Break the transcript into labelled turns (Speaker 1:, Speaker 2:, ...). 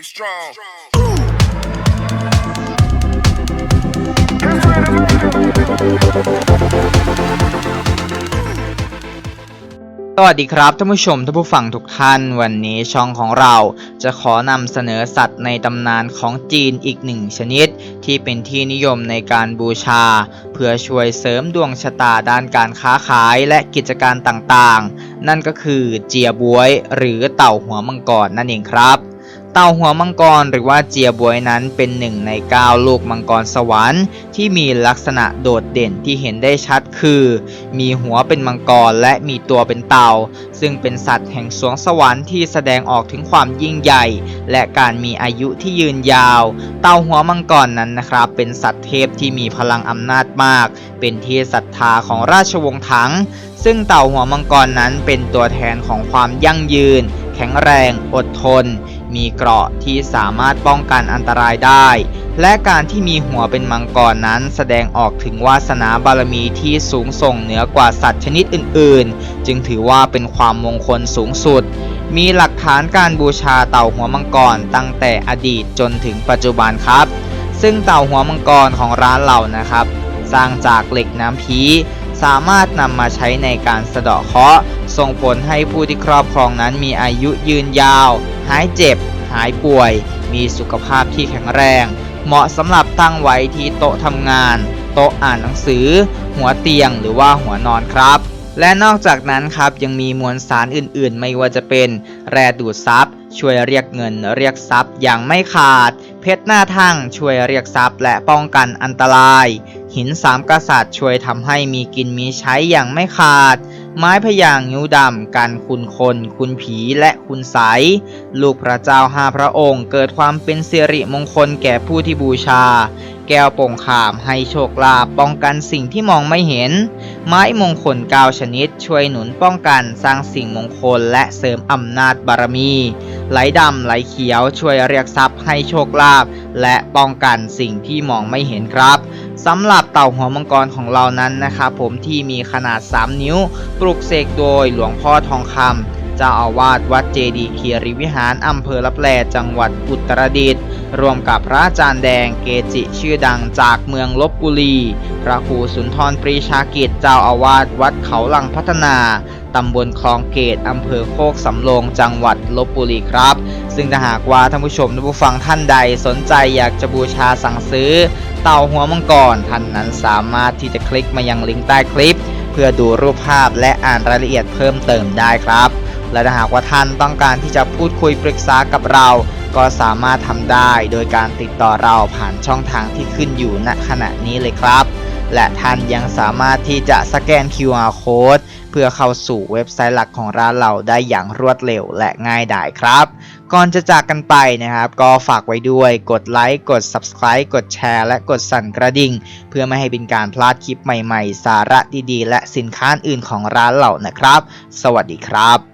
Speaker 1: Be strong.
Speaker 2: สวัสดีครับท่านผู้ชมท่านผู้ฟังทุกท่านวันนี้ช่องของเราจะขอนำเสนอสัตว์ในตำนานของจีนอีกหนึ่งชนิด ที่เป็นที่นิยมในการบูชา เพื่อช่วยเสริมดวงชะตาด้านการค้าขายและกิจการต่างๆ นั่นก็คือเจียบวยหรือเต่าหัวมังกรนั่นเองครับ เต่าหัวมังกรหรือว่าเจียบวยนั้นเป็นหนึ่งใน 9 ลูกมังกรสวรรค์ที่มีลักษณะโดดเด่นที่เห็นได้ชัดคือ มีหัวเป็นมังกรและมีตัวเป็นเต่า ซึ่งเป็นสัตว์แห่งสวงสวรรค์ที่แสดงออกถึงความยิ่งใหญ่ และการมีอายุที่ยืนยาว เต่าหัวมังกรนั้นนะครับ เป็นสัตว์เทพที่มีพลังอำนาจมาก เป็นที่ศรัทธาของราชวงศ์ถัง ซึ่งเต่าหัวมังกรนั้นเป็นตัวแทนของความยั่งยืน แข็งแรง อดทน มีเกราะที่สามารถป้องกันอันตรายได้ และการที่มีหัวเป็นมังกรนั้นแสดงออกถึงวาสนาบารมีที่สูงส่งเหนือกว่าสัตว์ชนิดอื่นๆ จึงถือว่าเป็นความมงคลสูงสุด มีหลักฐานการบูชาเต่าหัวมังกรตั้งแต่อดีตจนถึงปัจจุบันครับ ซึ่งเต่าหัวมังกรของร้านเรานะครับ สร้างจากเหล็กน้ำพี สามารถนำมาใช้ในการสะเดาะเคราะห์ส่งผลให้ผู้ที่ครอบครองนั้นมีอายุยืนยาว หายเจ็บ หายป่วย มีสุขภาพที่แข็งแรง เหมาะสำหรับตั้งไว้ที่โต๊ะทำงาน โต๊ะอ่านหนังสือ หัวเตียงหรือว่าหัวนอนครับ และนอกจากนั้นครับยังมีมวลสารอื่นๆ ไม่ว่าจะเป็น แร่ดูดซับช่วยเรียกเงินเรียกทรัพย์อย่างไม่ขาด เพชรหน้าทั่งช่วยเรียกทรัพย์และป้องกันอันตราย หินสามกษัตริย์ช่วยทำให้มีกินมีใช้อย่างไม่ขาด ไม้พยางค์นิ้วดำกันคุณคน คุณผีและคุณใสลูกพระเจ้าห้าพระองค์ เกิดความเป็นสิริมงคลแก่ผู้ที่บูชา แก้วโป่งขามให้โชคลาภป้องกันสิ่งที่มองไม่เห็น ไม้มงคลเก้าชนิดช่วยหนุนป้องกันสร้างสิ่งมงคลและเสริมอำนาจบารมี ไหลดำไหลเขียวช่วยเรียกทรัพย์ให้โชคลาภและป้องกันสิ่งที่มองไม่เห็นครับสำหรับเต่าหัวมังกรของเรานั้นนะครับผมที่มีขนาด 3 นิ้ว ปลุกเสกโดยหลวงพ่อทองคำเจ้าอาวาสวัดเจดีย์คีรีวิหารอำเภอลับแลจังหวัดอุตรดิตถ์ รวมกับพระอาจารย์แดงเกจิชื่อดังจากเมืองลบบุรี พระครูสุนทรปรีชากิจเจ้าอาวาสวัดเขาลังพัฒนาตำบลคลองเกตอำเภอโคกสำโรงจังหวัดลบบุรีครับ ซึ่งถ้าหากว่าท่านผู้ชมท่านผู้ฟังท่านใดสนใจอยากจะบูชาสั่งซื้อ เต่าหัวมังกรท่านนั้นสามารถที่จะคลิกมายังลิงก์ใต้คลิป เพื่อดูรูปภาพและอ่านรายละเอียดเพิ่มเติมได้ครับ และถ้าหากว่าท่านต้องการที่จะพูดคุยปรึกษากับเรา ก็สามารถทำได้โดยการติดต่อเราผ่านช่องทางที่ขึ้นอยู่ณขณะนี้เลยครับ และท่านยังสามารถที่จะสแกน QR code เพื่อเข้าสู่เว็บไซต์หลักของร้านเราได้อย่างรวดเร็วและง่ายดายครับ ก่อนจะจากกันไปนะครับ ก็ฝากไว้ด้วยกดไลค์กด Subscribe กดแชร์และกดสั่นกระดิ่ง เพื่อไม่ให้เป็นการพลาดคลิปใหม่ๆ สาระดีๆ และสินค้าอื่นของร้านเรานะครับ สวัสดีครับ